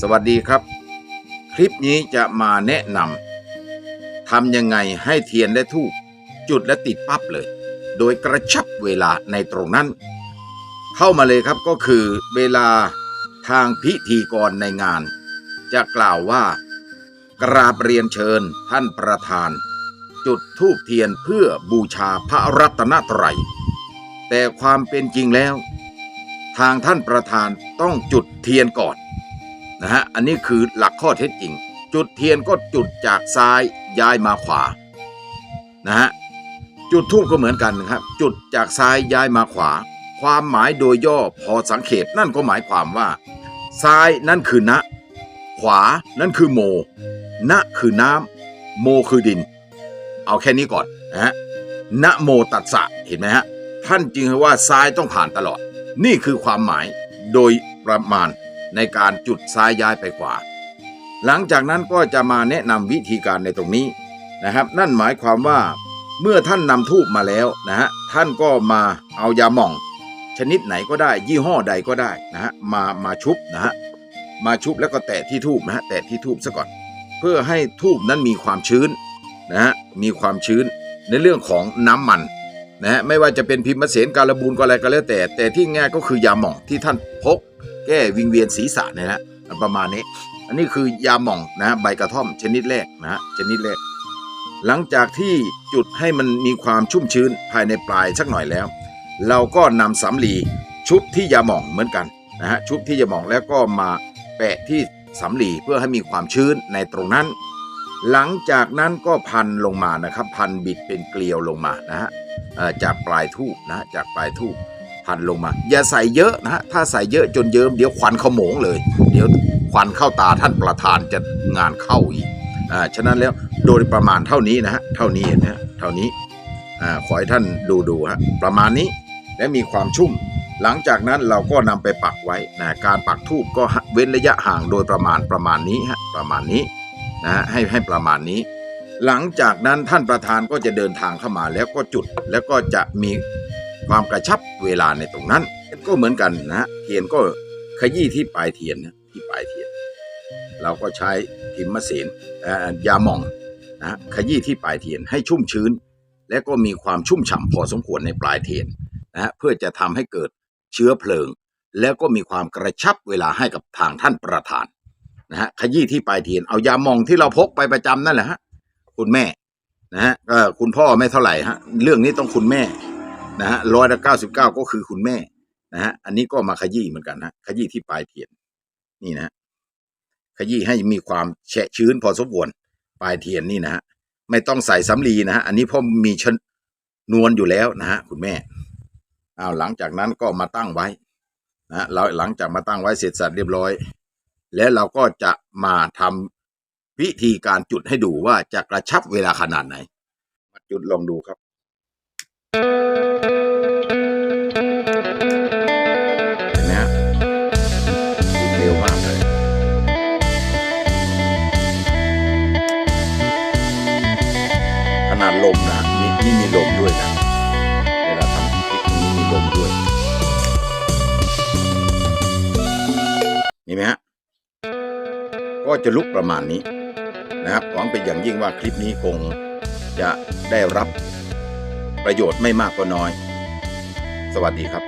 สวัสดีครับ คลิปนี้จะมาแนะนำทำยังไงให้เทียนและทูบจุดและติดปั๊บเลย โดยกระชับเวลาในตรงนั้น เข้ามาเลยครับก็คือเวลาทางพิธีกรในงาน จะกล่าวว่า กราบเรียนเชิญท่านประธาน จุดธูปเทียนเพื่อบูชาพระรัตนตรัย แต่ความเป็นจริงแล้ว ทางท่านประธานต้องจุดเทียนก่อน นะฮะอันนี้คือหลักข้อเท็จจริง จุดเทียนก็จุดจากซ้ายย้ายมาขวานะฮะจุดทูบก็เหมือนกันนะครับ จุดจากซ้ายย้ายมาขวา ความหมายโดยย่อพอสังเขตนั่นก็หมายความว่า ซ้ายนั่นคือนะขวานั่นคือโมณนะคือน้ำโมคือดิน เอาแค่นี้ก่อนนะฮะนะโมตัสสะเห็นไหมฮะท่านจึงให้ว่าซ้ายต้องผ่านตลอด นี่คือความหมายโดยประมาณ ในการจุดซ้ายย้ายไปขวา หลังจากนั้นก็จะมาแนะนำวิธีการในตรงนี้นะครับ นั่นหมายความว่าเมื่อท่านนำทูบมาแล้วนะฮะท่านก็มาเอายาหม่อง ชนิดไหนก็ได้ ยี่ห้อใดก็ได้นะฮะมามาชุบนะฮะมาชุบแล้วก็แตะที่ทูบนะฮะแตะที่ทูบซะก่อน เพื่อให้ทูบนั้นมีความชื้นนะฮะมีความชื้นในเรื่องของน้ำมันนะฮะไม่ว่าจะเป็นพิมพ์เสนการบูนก็อะไรก็แล้วแต่ แต่ที่ง่ายก็คือยาหม่องที่ท่านพก แก้วิงเวียนศีรษะเนยนะประมาณนี้ อันนี้คือยาหม่องนะใบกระท่อมชนิดแรกนะชนิดแรก หลังจากที่จุดให้มันมีความชุ่มชื้นภายในปลายสักหน่อยแล้ว เราก็นำสำลีชุบที่ยาหม่องเหมือนกันนะฮะชุบที่ยาหม่องแล้วก็มาแปะที่สำลีเพื่อให้มีความชื้นในตรงนั้น หลังจากนั้นก็พันลงมานะครับ พันบิดเป็นเกลียวลงมานะฮะจากปลายทูบนะฮะจากปลายทูบ พันลงมา อย่าใส่เยอะนะฮะถ้าใส่เยอะจนเยิ้มเดี๋ยวควันขโมงเลย เดี๋ยวควันเข้าตาท่านประธานจะงานเข้าอีกอ่าฉะนั้นแล้วโดยประมาณเท่านี้นะฮะเท่านี้เห็นไหมฮะเท่านี้อ่าขอให้ท่านดูดูฮะประมาณนี้และมีความชุ่ม หลังจากนั้นเราก็นำไปปักไว้นะการปักทูบก็เว้นระยะห่างโดยประมาณประมาณนี้ฮะประมาณนี้นะฮะให้ให้ประมาณนี้ หลังจากนั้นท่านประธานก็จะเดินทางเข้ามาแล้วก็จุดแล้วก็จะมี ความกระชับเวลาในตรงนั้น ก็เหมือนกันนะฮะเทียนก็ขยี้ที่ปลายเทียนนะที่ปลายเทียน เราก็ใช้พิมพ์มเสนยาหม่องนะขยี้ที่ปลายเทียนให้ชุ่มชื้น และก็มีความชุ่มฉ่ำพอสมควรในปลายเทียนนะฮะเพื่อจะทำให้เกิดเชื้อเพลิง แล้วก็มีความกระชับเวลาให้กับทางท่านประธานนะฮะขยี้ที่ปลายเทียนเอายาหม่องที่เราพกไปประจำนั่นแหละฮะคุณแม่นะฮะคุณพ่อไม่เท่าไหร่ฮะเรื่องนี้ต้องคุณแม่ นะฮะร้อยละเก้าสิบเก้าก็คือคุณแม่นะฮะอันนี้ก็มาขยี้เหมือนกันนะขยี้ที่ปลายเทียนนี่นะขยี้ให้มีความแฉะชื้นพอสมควรปลายเทียนนี่นะฮะไม่ต้องใส่สำลีนะฮะอันนี้พราะมีชนวลอยู่แล้วนะฮะคุณแม่อ้าวหลังจากนั้นก็มาตั้งไว้นะฮะเราหลังจากมาตั้งไว้เสร็จสับเรียบร้อย แล้วเราก็จะมาทำวิธีการจุดให้ดูว่าจะกระชับเวลาขนาดไหน มาจุดลองดูครับ นาดลมนะนี่นี่มีลมด้วยนะเวลาทำคลิปนี้มีลมด้วยนี่ไหมฮะก็จะลุกประมาณนี้นะครับหวังเป็นอย่างยิ่งว่าคลิปนี้คงจะได้รับประโยชน์ไม่มากก็น้อย สวัสดีครับ